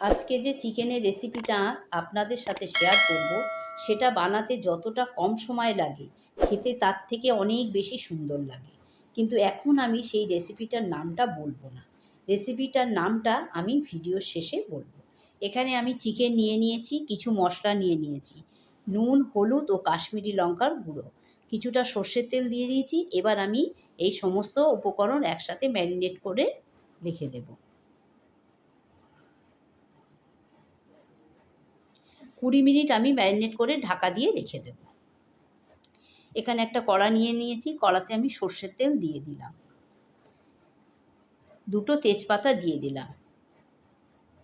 আজকে যে চিকেনের রেসিপিটা আপনাদের সাথে শেয়ার করব, সেটা বানাতে যতটা কম সময় লাগে, খেতে তার থেকে অনেক বেশি সুন্দর লাগে। কিন্তু এখন আমি সেই রেসিপিটার নামটা বলব না। রেসিপিটার নামটা আমি ভিডিওর শেষে বলব। এখানে আমি চিকেন নিয়ে নিয়েছি, কিছু মশলা নিয়ে নিয়েছি। নুন, হলুদ ও কাশ্মীরি লঙ্কার গুঁড়ো। কিছুটা সর্ষের তেল দিয়ে দিয়েছি, এবার আমি এই সমস্ত উপকরণ একসাথে ম্যারিনেট করে রেখে দেবো। কুড়ি মিনিট আমি ম্যারিনেট করে ঢাকা দিয়ে রেখে দেব। এখানে একটা কড়া নিয়ে নিয়েছি, কড়াতে আমি সর্ষের তেল দিয়ে দিলাম। দুটো তেজপাতা দিয়ে দিলাম।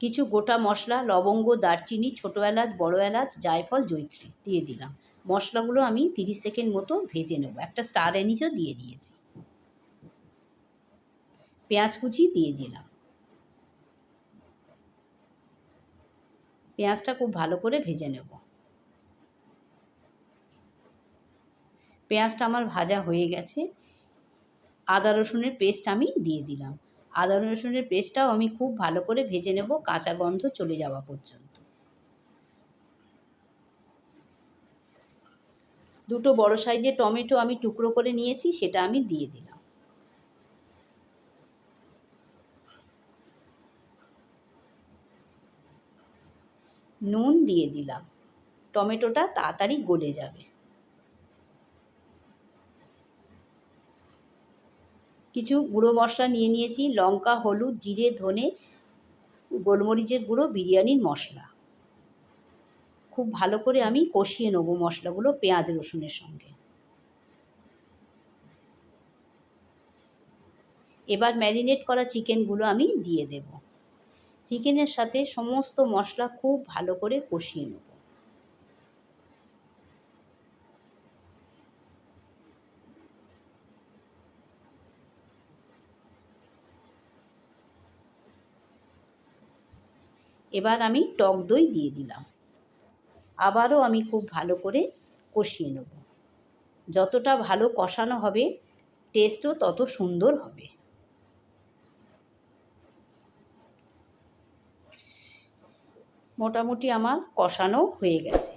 কিছু গোটা মশলা, লবঙ্গ, দারচিনি, ছোটো এলাচ, বড়ো এলাচ, জায়ফল জৈত্রী দিয়ে দিলাম। মশলাগুলো আমি তিরিশ সেকেন্ড মতো ভেজে নেব। একটা স্টার এনিচও দিয়ে দিয়েছি। পেঁয়াজ কুচি দিয়ে দিলাম। পেঁয়াজটা খুব ভালো করে ভেজে নেব। পেঁয়াজটা আমার ভাজা হয়ে গেছে। আদা রসুনের পেস্ট আমি দিয়ে দিলাম। আদা রসুনের পেস্টটাও আমি খুব ভালো করে ভেজে নেব, কাঁচা গন্ধ চলে যাওয়া পর্যন্ত। দুটো বড় সাইজের টমেটো আমি টুকরো করে নিয়েছি, সেটা আমি দিয়ে দিলাম। নুন দিয়ে দিলাম। টমেটোটা তাড়াতাড়ি গলে যাবে। কিছু গুঁড়ো মশলা নিয়ে নিয়েছি, লঙ্কা, হলুদ, জিরে, ধনে, গোলমরিচের গুঁড়ো, বিরিয়ানির মশলা। খুব ভালো করে আমি কষিয়ে নেব মশলাগুলো পেঁয়াজ, রসুনের সঙ্গে। এবার ম্যারিনেট করা চিকেনগুলো আমি দিয়ে দেবো। চিকেনের সাথে সমস্ত মশলা খুব ভালো করে কষিয়ে নেব। এবার আমি টক দই দিয়ে দিলাম। আবারও আমি খুব ভালো করে কষিয়ে নেব। যতটা ভালো কষানো হবে টেস্টও তত সুন্দর হবে। মোটামুটি আমার কষানো হয়ে গেছে।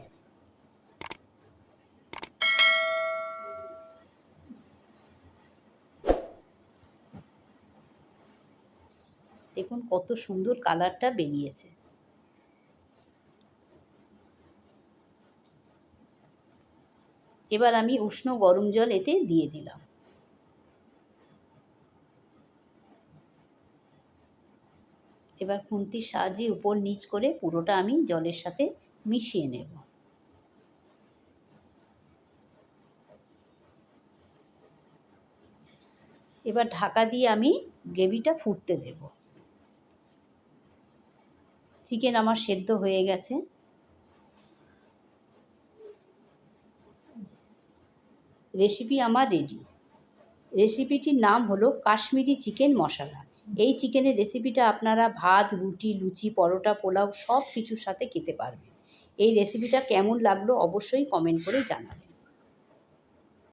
দেখুন কত সুন্দর কালারটা বেরিয়েছে। এবার আমি উষ্ণ গরম জল এতে দিয়ে দিলাম। এবার খুন্তির সাহায্যে উপর নিচ করে পুরোটা আমি জলের সাথে মিশিয়ে নেব। এবার ঢাকা দিয়ে আমি গ্রেভিটা ফুটতে দেব। চিকেন আমার সেদ্ধ হয়ে গেছে। রেসিপি আমার রেডি। রেসিপিটির নাম হলো কাশ্মীরি চিকেন মশলা। এই চিকেনের রেসিপিটা আপনারা ভাত, রুটি, লুচি, পরোটা, পোলাও সব কিছুর সাথে খেতে পারবেন। এই রেসিপিটা কেমন লাগল অবশ্যই কমেন্ট করে জানাবেন।